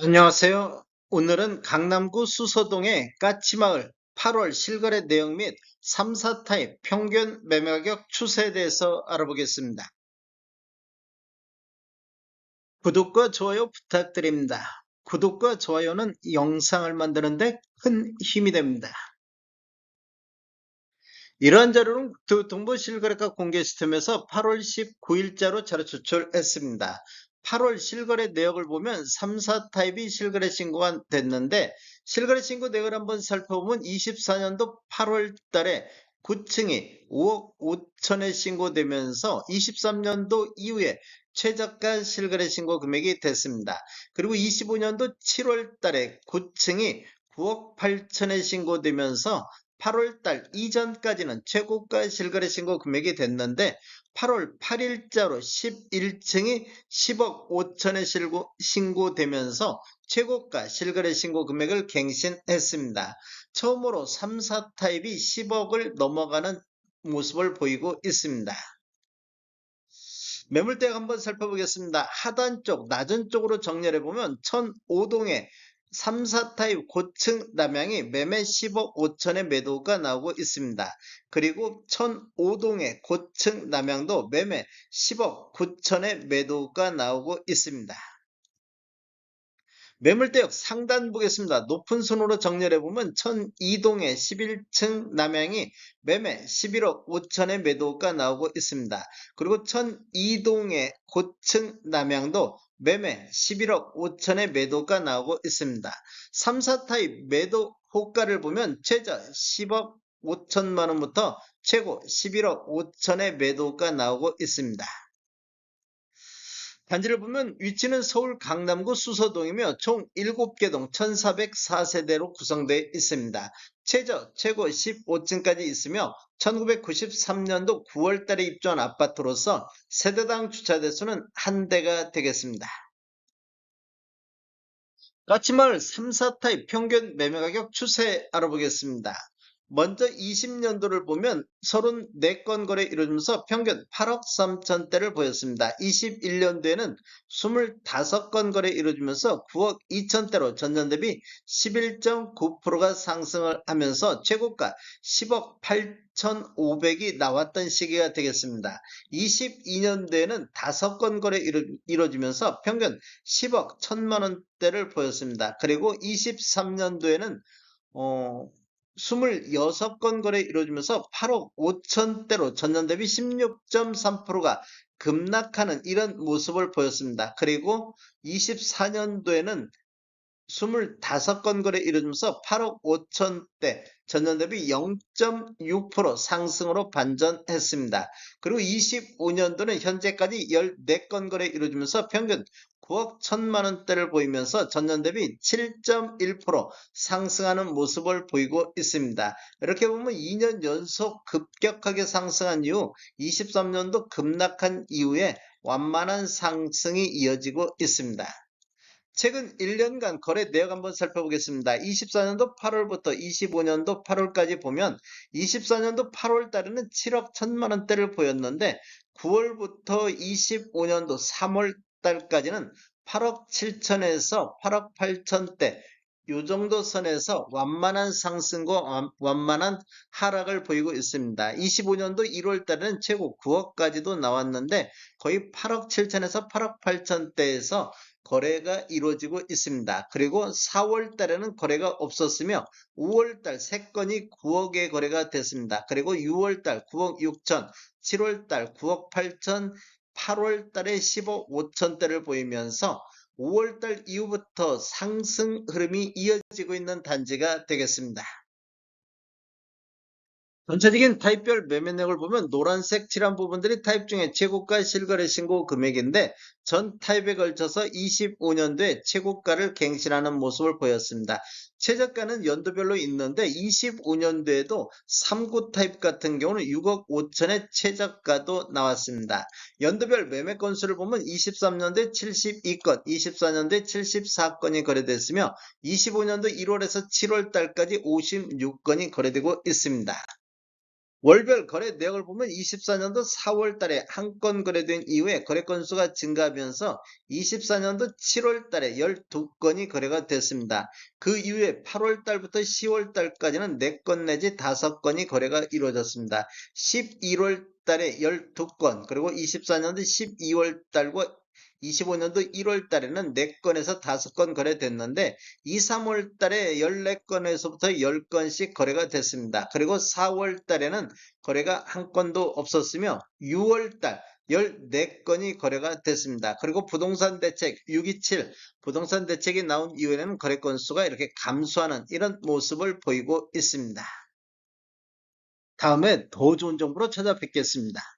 안녕하세요. 오늘은 강남구 수서동의 까치마을 8월 실거래 내용 및 3, 4타입 평균 매매가격 추세에 대해서 알아보겠습니다. 구독과 좋아요 부탁드립니다. 구독과 좋아요는 영상을 만드는데 큰 힘이 됩니다. 이러한 자료는 동부 실거래가 공개 시스템에서 8월 19일자로 자료 추출했습니다. 8월 실거래 내역을 보면 3, 4 타입이 실거래 신고가 됐는데 실거래 신고 내역을 한번 살펴보면 24년도 8월 달에 9층이 5억 5천에 신고되면서 23년도 이후에 최저가 실거래 신고 금액이 됐습니다. 그리고 25년도 7월 달에 9층이 9억 8천에 신고되면서 8월 달 이전까지는 최고가 실거래 신고 금액이 됐는데 8월 8일자로 11층이 10억 5천에 신고, 되면서 최고가 실거래 신고 금액을 갱신했습니다. 처음으로 3, 4 타입이 10억을 넘어가는 모습을 보이고 있습니다. 매물대가 한번 살펴보겠습니다. 하단 쪽, 낮은 쪽으로 정렬해 보면 1005동에 3, 4타입 고층 남양이 매매 10억 5천의 매도가 나오고 있습니다. 그리고 1005동의 고층 남양도 매매 10억 9천의 매도가 나오고 있습니다. 매물대역 상단 보겠습니다. 높은 순으로 정렬해 보면 1002동의 11층 남양이 매매 11억 5천의 매도가 나오고 있습니다. 그리고 1002동의 고층 남양도 매매 11억 5천의 매도가 나오고 있습니다. 3, 4타입 매도 호가를 보면 최저 10억 5천만 원부터 최고 11억 5천의 매도가 나오고 있습니다. 단지를 보면 위치는 서울 강남구 수서동이며 총 7개 동 1404세대로 구성되어 있습니다. 최저 최고 15층까지 있으며 1993년도 9월달에 입주한 아파트로서 세대당 주차 대수는 한 대가 되겠습니다. 까치마을 3, 4타입 평균 매매가격 추세 알아보겠습니다. 먼저 20년도를 보면 34건 거래 이루어지면서 평균 8억 3천대를 보였습니다. 21년도에는 25건 거래 이루어지면서 9억 2천대로 전년 대비 11.9%가 상승을 하면서 최고가 10억 8,500이 나왔던 시기가 되겠습니다. 22년도에는 5건 거래 이루어지면서 평균 10억 1천만 원대를 보였습니다. 그리고 23년도에는 어, 26건 거래 이루어지면서 8억 5천대로 전년 대비 16.3%가 급락하는 이런 모습을 보였습니다. 그리고 24년도에는 25건 거래 이루어지면서 8억 5천대 전년 대비 0.6% 상승으로 반전했습니다. 그리고 25년도는 현재까지 14건 거래 이루어지면서 평균 9억 1천만 원대를 보이면서 전년 대비 7.1% 상승하는 모습을 보이고 있습니다. 이렇게 보면 2년 연속 급격하게 상승한 이후 23년도 급락한 이후에 완만한 상승이 이어지고 있습니다. 최근 1년간 거래 내역 한번 살펴보겠습니다. 24년도 8월부터 25년도 8월까지 보면 24년도 8월 달에는 7억 1천만 원대를 보였는데 9월부터 25년도 3월 달까지는 8억 7천에서 8억 8천대 이 정도 선에서 완만한 상승과 완만한 하락을 보이고 있습니다. 25년도 1월 달에는 최고 9억까지도 나왔는데 거의 8억 7천에서 8억 8천대에서 거래가 이루어지고 있습니다. 그리고 4월 달에는 거래가 없었으며 5월 달 3건이 9억의 거래가 됐습니다. 그리고 6월 달 9억 6천, 7월 달 9억 8천, 8월 달에 10억 5천대를 보이면서 5월 달 이후부터 상승 흐름이 이어지고 있는 단지가 되겠습니다. 전체적인 타입별 매매 내역을 보면 노란색 칠한 부분들이 타입 중에 최고가 실거래 신고 금액인데 전 타입에 걸쳐서 25년도에 최고가를 갱신하는 모습을 보였습니다. 최저가는 연도별로 있는데 25년도에도 3구 타입 같은 경우는 6억 5천의 최저가도 나왔습니다. 연도별 매매 건수를 보면 23년도에 72건, 24년도에 74건이 거래됐으며 25년도 1월에서 7월 달까지 56건이 거래되고 있습니다. 월별 거래 내역을 보면 24년도 4월 달에 한 건 거래된 이후에 거래 건수가 증가하면서 24년도 7월 달에 12건이 거래가 됐습니다. 그 이후에 8월 달부터 10월 달까지는 4건 내지 5건이 거래가 이루어졌습니다. 11월 달에 12건, 그리고 24년도 12월 달과 25년도 1월 달에는 4건에서 5건 거래됐는데 2, 3월 달에 14건에서부터 10건씩 거래가 됐습니다. 그리고 4월 달에는 거래가 한 건도 없었으며 6월 달 14건이 거래가 됐습니다. 그리고 부동산 대책 627 부동산 대책이 나온 이후에는 거래 건수가 이렇게 감소하는 이런 모습을 보이고 있습니다. 다음에 더 좋은 정보로 찾아뵙겠습니다.